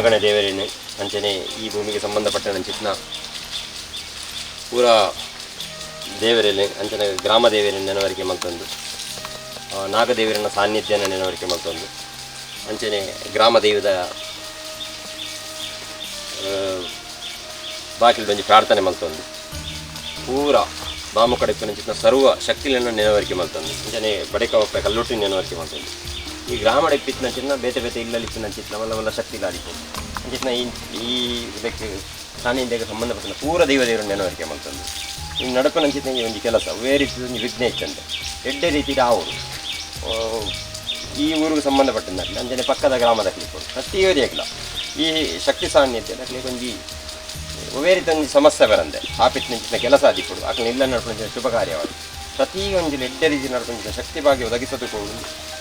ನಾಗಣ ದೇವರೇನೆ ಅಂಚನೆ ಈ ಭೂಮಿಗೆ ಸಂಬಂಧಪಟ್ಟ ನಂಚಿತ್ನ ಪೂರ ದೇವರೇನೆ ಅಂಚನೆ ಗ್ರಾಮ ದೇವರಿನ ನೆನವರಿಕೆ ಮಲ್ತೊಂದು ಆ, ನಾಗದೇವರಿನ ಸಾನ್ನಿಧ್ಯನ ನೆನವರಿಕೆ ಮಲ್ತೊಂದು ಅಂಚನೆ ಗ್ರಾಮ ದೇವದ ಬಾಕಿಲು ಒಂಜಿ ಪ್ರಾರ್ಥನೆ ಮಲ್ತೊಂದು ಪೂರ ಬಾಮು ಕಡೆಪಿನ ಸರ್ವ ಶಕ್ತಿಗಳನ್ನು ನೆನವರಿಕೆ ಮಲ್ತೊಂದು ಅಂಚನೆ ಬಡಕ ಒಪ್ಪೆ ನೆನವರಿಕೆ ನೆನವರಿಕೆ ಈ ಗ್ರಾಮಡೆ ಡೆಪ್ಪಿತ್ತಿನ ಚಿನ್ನ, ಬೇತೆ ಬೇತೆ ಇಲ್ಲಲಿತ್ತಿನ ಚಿನ್ನ ಮಲ್ಲ ಮಲ್ಲ ಶಕ್ತಿ ಲಾಡಿತು ಅಂಚಿನ ಈ ಈ ಇದಕ್ಕೆ, ಸಾನ್ನಿಧ್ಯಕ್ಕೆ ಸಂಬಂಧಪಟ್ಟ ಪೂರ ದೈವ ದೇವರು ನೆನವರಿಕೆ ಮಾಡ್ತಂದು. ಇನ್ನು ನಂಚಿತ್ನ ಈ ಒಂದು ಕೆಲಸ ಒವೇ ವಿಘ್ನೇಶ್ ಒಂದು ವಿಘ್ನ ಇತ್ತಂತೆ. ಎಡ್ಡೆ ರೀತಿ ಅವರು ಈ ಊರಿಗೆ ಸಂಬಂಧಪಟ್ಟಿದ್ದಾರೆ ಅಂಜನೆ ಪಕ್ಕದ ಗ್ರಾಮದ ಪ್ರತಿ ಪ್ರತಿಯೋದೇ ಆಗಿಲ್ಲ ಈ ಶಕ್ತಿ ಸಾನ್ನಿಧ್ಯ ಒಂಜಿ ಒವೇ ರೀತಿ ಒಂದು ಸಮಸ್ಯೆ ಬರಂದೆ ಆಪಿತ್ತಿನ ಕೆಲಸ ಆದಿಪ್ಪಡು ಆಕಲು ಇಲ್ಲ ನಡ್ಕೊಂಡು ಶುಭ ಕಾರ್ಯವಾಗಿ. ಪ್ರತಿ ಒಂದು ಎಡ್ಡೆ ರೀತಿ ನಡ್ಕೊಂಡಿದ್ದ ಶಕ್ತಿ ಭಾಗ್ಯ ಒದಗಿಸೋದಕ್ಕೂ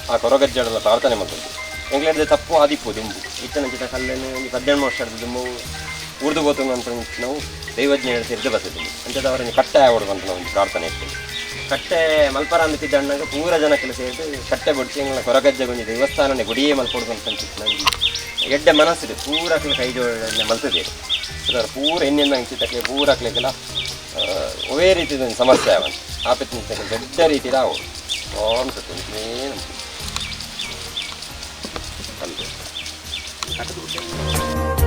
ಆ ಕೊರಗಜ್ಜಡಲ ಪ್ರಾರ್ಥನೆ ಮಾಡ್ಕೊಂಡು ಎಂಗ್ಲಡ್ದೆ ತಪ್ಪು ಆದಿಪ್ಪು ದುಂಬು. ಇತ್ತನ ಚಿತ್ತ ಕಲ್ಲನ್ನು ಒಂದು ಹದಿನೆಂಟು ವರ್ಷದ ದುಂಬು ಉರ್ದು ಗೋತು ಅಂತ ನಾವು ದೈವಜ್ಞ ಸೇರಿದು ಬರ್ತದೆ ಅಂಥದವರನ್ನು ಕಟ್ಟೆ ಆವಡು ಅಂತ ನಾವು ಪ್ರಾರ್ಥನೆ ಇರ್ತೀವಿ. ಕಟ್ಟೆ ಮಲ್ಪರ ಅಂತಿದ್ದ ಅಣ್ಣಾಗ ಪೂರ ಜನ ಕೆಲಸ ಇದ್ದು ಕಟ್ಟೆ ಬಡಿಸಿ ಎಂಗಳ ಕೊರಗಜ್ಜೆ ಬಂದು ದೇವಸ್ಥಾನನೇ ಗುಡಿಯೇ ಮಲ್ಕೊಡ್ದು ಅಂತ ಅನ್ಸಿತ್ತು ಎಡ್ಡೆ ಮನಸ್ಸಿದೆ, ಪೂರ ಕೈ ಕೈ ಜೋಡನೆ ಮಲ್ತದೆ. ಅದರ ಪೂರ ಎಣ್ಣೆನ್ನ ಅಂಚಿತಕ್ಕೆ ಪೂರ ಹಾಕ್ಲಿಕ್ಕೆಲ್ಲ ಒವೇ ರೀತಿಯ ಸಮಸ್ಯೆ ಅವ ಆಪತ್ತು ನಿಂತಕ್ಕೆ ದೊಡ್ಡ ರೀತಿಯ ಅವು ಅನ್ಸುತ್ತೆ ಏನು ಬಂತು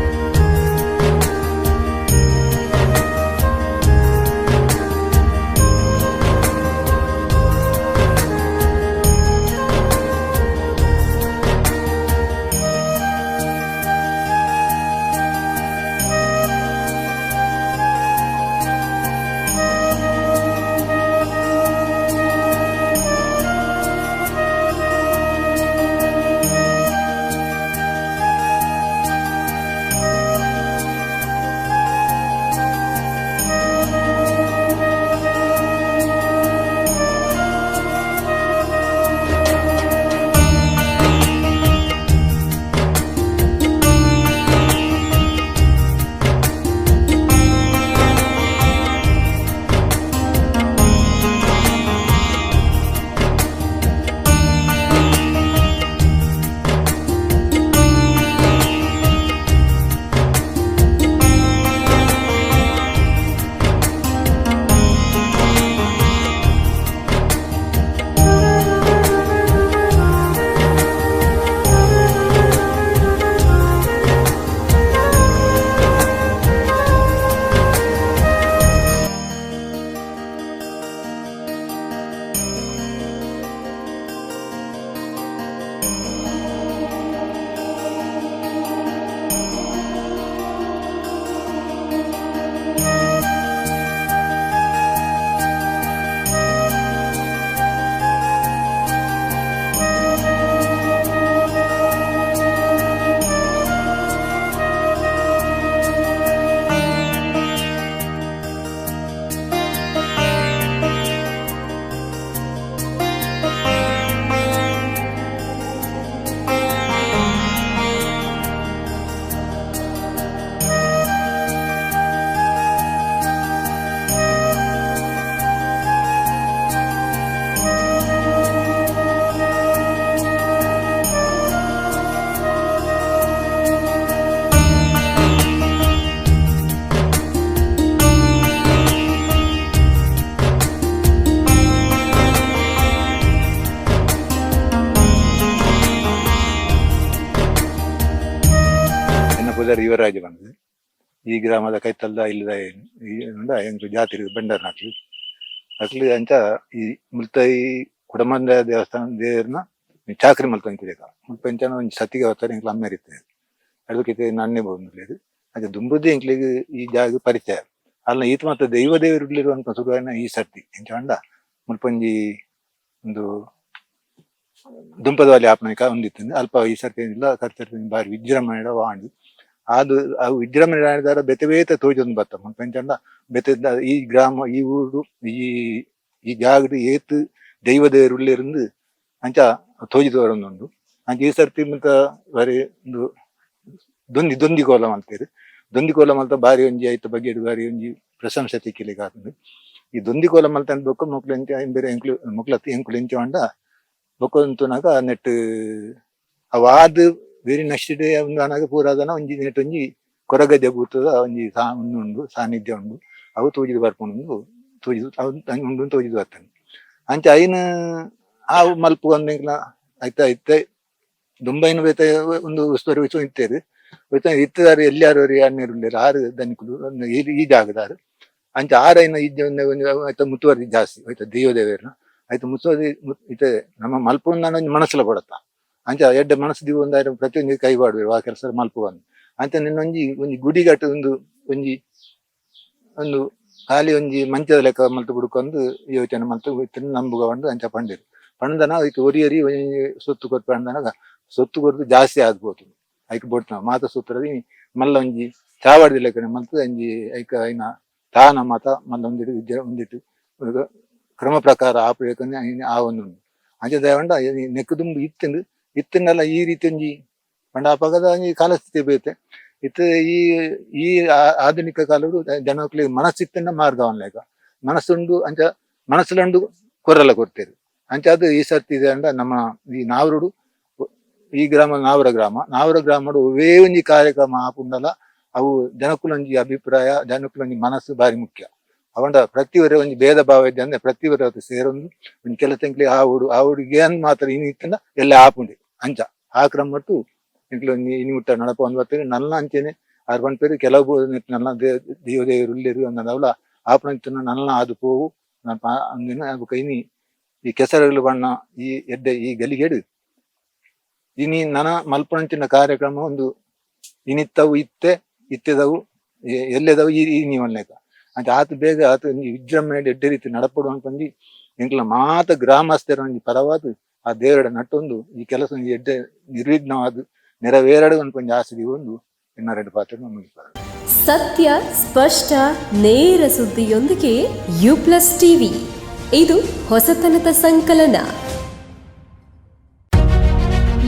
ಪೂಜಾರಿ ಯುವರಾಜ ಬಂದು ಈ ಗ್ರಾಮದ ಕೈತಲ್ದ ಇಲ್ಲದ ಏನು ಜಾತಿ ಬಂಡರ್ ಹಾಕ್ಲಿ. ಹಾಕ್ಲಿ ಅಂತ ಈ ಮುಲ್ತೈ ಕುಡಮಂದ ದೇವಸ್ಥಾನ ದೇವ್ರನ್ನ ಚಾಕ್ರಿ ಮಲ್ಪಂಚಿದೆ ಮುಲ್ಪಂಚನ ಒಂದು ಸತಿಗೆ ಹೋಗ್ತಾರೆ ಎಂಕ್ಲ ಅಮ್ಮ ಇರುತ್ತೆ ಅದಕ್ಕೆ ನನ್ನೇ ಬಂದಿರ್ಲಿದ್ದು ಅದು. ದುಂಬುದ್ದಿ ಎಂಕ್ಲಿಗೆ ಈ ಜಾಗ ಪರಿಚಯ. ಅಲ್ಲ ಈತ ಮಾತ್ರ ದೈವ ದೇವರುಗಳಿರುವಂತ ಸುರುವಿನ ಈ ಸರ್ತಿ ಎಂಚ ಅಂಡ ಮುಲ್ಪಂಜಿ ಒಂದು ದುಂಪದ ವಾಲಿ ಆಪನಿಕ ಒಂದಿತ್ತು. ಅಲ್ಪ ಈ ಸರ್ತಿ ಏನಿಲ್ಲ ಕರ್ತರ್ತೀನಿ ಬಾರಿ ವಿಜೃಂಭಣೆ ವಾಂಡು. ಅದು ವಿಜೃಂಭಣೆ ಬೆತೆ ಬೇತ ತೋಜೊಂದು ಬತ್ತ. ಪಂಚಂಡ ಬೆತೆ ಈ ಗ್ರಾಮ, ಈ ಊರು, ಈ ಈ ಜಾಗದ ಏತು ದೈವದೇರುಳ್ಳಿருந்து ಅಂಚ ತೋಜಿದು ಬರೊಂದುಂಡು ಅಂಚ ಈ ಸರ್ತಿ ಮತ್ತ ಬಾರಿ ಒಂದು ದೊಂದಿ ದೊಂದಿ ಕೋಲ ಮಲ್ತೇರು ದೊಂದಿ ಕೋಲ ಮಲ್ತ ಬಾರಿ ಒಂಜಿ ಆಯ್ತು ಬಗ್ಗೆ ಬಾರಿ ಒಂಜಿ ಪ್ರಶಂಸೆ ತಿಕ್ಕಲಿ ಆತಂದು ಈ ದೊಂದಿ ಕೋಲ ಮಲ್ತ ಅನ್ಬೇಕು, ಮಕ್ಳು ಎಂಚ ಬೇರೆ ಎಂಕ್ಲು ಮಕ್ಳು ಎಂಕ್ಲು ಎಂಚ ಹೊಂಡ. ಬೊಕ್ಕೊಂತುನಾಗ ನೆಟ್ ಅವಾದ ಬೇರೆ ನೆಕ್ಸ್ಟ್ ಡೇ ಒಂದು ಅನಗ ಪೂರಾದನ ಒಂಜಿ ನೆಟ್ ಒಂಜಿ ಕೊರಗದ್ದೆ ಬೂತದ ಒಂಜಿ ಸಾ ಒಂದು ಉಂಡು, ಸಾನ್ನಿಧ್ಯ ಉಂಡು. ಅವು ತೂಜಿದು ಬರ್ಕೊಂಡು ತೂಜಿದು, ಅವು ಉಂಡು ತೂಜಿದು ಬರ್ತಾನೆ ಅಂಚ ಐನ ಆ ಮಲ್ಪು ಒಂದಿಂಗ್ಲ ಆಯ್ತಾ ಇತ್ತೆ. ದುಂಬೈನ ಬೇತ ಒಂದು ಉಸ್ತುವಾರಿ ವಿಷಯ ಇತ್ತೇರು. ಇತ್ತದಾರು ಎಲ್ಲಿಯಾರು ಅನ್ನೇರು ಉಂಡೇರು ಆರು ದನಿಕುಲು ಈ ಜಾಗದಾರು. ಅಂಚ ಆರೈನ ಆಯ್ತಾ ಮುತುವರ್ದಿ ಜಾಸ್ತಿ, ಆಯ್ತಾ ದೇವದೇವರನ್ನ. ಆಯ್ತು ಮುತ್ತುವರಿ ಮುತ್- ಇತ್ತೆ. ನಮ್ಮ ಮಲ್ಪು ಒಂದು ಮನಸ್ಸಲ್ಲ ಕೊಡತ್ತ ಅಂಚ ಎಡ್ಡೆ ಮನಸ್ಸು ದಿವು ಒಂದಾಯ್ತು ಪ್ರತಿಯೊಂದು ಕೈ ಬಾಡ್ಬೇಕು ಆ ಕೆಲಸ ಮಲ್ಪು ಅಂತ. ನಿನ್ನೊಂಜಿ ಒಂಜಿ ಗುಡಿಗಟ್ಟು ಒಂದು, ಒಂಜಿ, ಒಂದು ಖಾಲಿ ಒಂಜಿ ಮಂಚದ ಲೆಕ್ಕ ಮಲ್ತು ಬಿಡ್ಕೊಂಡು ಯೋಚನೆ ಮಲ್ತು ಇತ್ತಿನ ನಂಬುಗ ಅಂಚ ಪಂಡಿರು. ಪಂಡನ ಅದಕ್ಕೆ ಒರಿ ಒಂಜಿ ಸೊತ್ತು ಕೊಟ್ಟು ಪಂಡನಾಗ ಸೊತ್ತು ಕೊಡ್ದು ಜಾಸ್ತಿ ಆಗ್ಬೋದು. ಐಕ್ ಬೋಡ್ತ ಮಾತ ಸೂತ್ರದಿ ಮಲ್ಲ ಒಂಜಿ ಚಾವಾಡ್ದ ಲೆಕ್ಕನೆ ಮಲ್ತು, ಅಂಜಿ ಐಕ ಐನ ತಾನ ಮಾತ ಮಲ್ಲ ಒಂದಿಟ್ಟು, ವಿದ್ಯೆ ಒಂದಿಟ್ಟು, ಕ್ರಮ ಪ್ರಕಾರ ಆಪರೇಕನೆ ಆ ಒಂದು ಅಂಚ ದಯವಂಡ ನೆಕ್ಕದುಂಬು ಇತ್ತಂದು ಇತ್ತನ್ನೆಲ್ಲ ಈ ರೀತಿ ಒಂಜಿ ಪಂಡ ಪಗದ ಒಂಜಿ ಕಾಲಸ್ಥಿತಿ ಬೇತೆ ಇತ್ತ ಈ ಈ ಆಧುನಿಕ ಕಾಲಡು ಜನಕ್ಲಿಗೆ ಮನಸ್ಸಿತ್ತನ್ನ ಮಾರ್ಗವನ್ಲೇಗ ಮನಸ್ಸುಂಡು ಅಂಚ ಮನಸ್ಸುಲಂಡು ಕೊರಲ ಕೊಡ್ತೇವೆ. ಅಂಚ ಅದು ಈ ಸರ್ತಿ ಇದೆ ಅಂಡ ನಮ್ಮ ಈ ನಾವರುಡು ಈ ಗ್ರಾಮ ನಾವರ ಗ್ರಾಮ. ನಾವರ ಗ್ರಾಮಡು ಒವೇ ಒಂಜಿ ಕಾರ್ಯಕ್ರಮ ಆಪುಂಡಲ ಅವು ಜನಕ್ಕುಲೊಂಜಿ ಅಭಿಪ್ರಾಯ ಜನಕ್ಕುಲೊಂಜಿ ಮನಸ್ಸು ಬಾರಿ ಮುಖ್ಯ. ಅವಂಡ ಪ್ರತಿವರೆ ಒಂದು ಭೇದ ಭಾವ ಇದ್ದೆ ಅಂದ್ರೆ ಪ್ರತಿವರೆ ಅದು ಸೇರೊಂದು, ಒಂದು ಕೆಲ ತೆಂಕ್ಲಿ ಆ ಹುಡು, ಆ ಹುಡುಗಿ ಮಾತ್ರ ಇನ್ನಿತ್ತ ಎಲ್ಲ ಆಪುಂಡಿ ಅಂಚ. ಆ ಕ್ರಮ ಮಟ್ಟು ಇಂಟ್ಲೋ ಇನಿ ಮುಟ್ಟ ನಡಪ ಒಂದು ಬರ್ತೇನೆ ನನ್ನ ಅಂಚೆನೆ ಆರು ಪಂಪೇರು ಕೆಲವು ನಲ್ಲ ದೇವ ದೇವರು ಉಳ್ಳೇರು ಅನ್ನದವಲ ಆಪಣ ನನ್ನ ಅದು ಪೋವು. ಅಂದಿನ ಅದು ಕೈನಿ. ಈ ಕೆಸರಗಳು ಬಣ್ಣ, ಈ ಎಡ್ಡೆ, ಈ ಗಲಿಗೆಡು. ಇನಿ ನನ ಮಲ್ಪಣಂಚಿನ ಕಾರ್ಯಕ್ರಮ ಒಂದು ಇನಿತ್ತವು, ಇತ್ತೆ, ಇತ್ತೆದವು ಎಲ್ಲೆದವು, ಈ ಈ ನೀವನ್ನೇಕ. ಅಂತ ಆತ ಬೇಗ ಆತ ವಿಜೃಂಭಣೆ ಎಡ್ಡೆ ರೀತಿ ನಡಪಡು ಅನ್ಪಂದು ಎಂಕ್ಲ ಮಾತ ಗ್ರಾಮಸ್ಥರ ಒಂಜಿ ಪರವಾದ ಆ ದೇವರ ನಟ್ಟೊಂದು ಈ ಕೆಲಸ ಎಡ್ಡೆ ನಿರ್ವಿಘ್ನವಾದ ನೆರವೇರಡು ಅನ್ಕೊಂಡು ಆಸೆ ಒಂದು ಇನ್ನೆರಡು ಪಾತ್ರ ಸತ್ಯ, ಸ್ಪಷ್ಟ, ನೇರ ಸುದ್ದಿಯೊಂದಿಗೆ ಯು ಪ್ಲಸ್ ಟಿವಿ. ಇದು ಹೊಸತನದ ಸಂಕಲನ.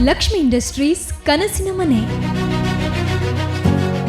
ಲಕ್ಷ್ಮಿ ಇಂಡಸ್ಟ್ರೀಸ್ ಕನಸಿನ ಮನೆ.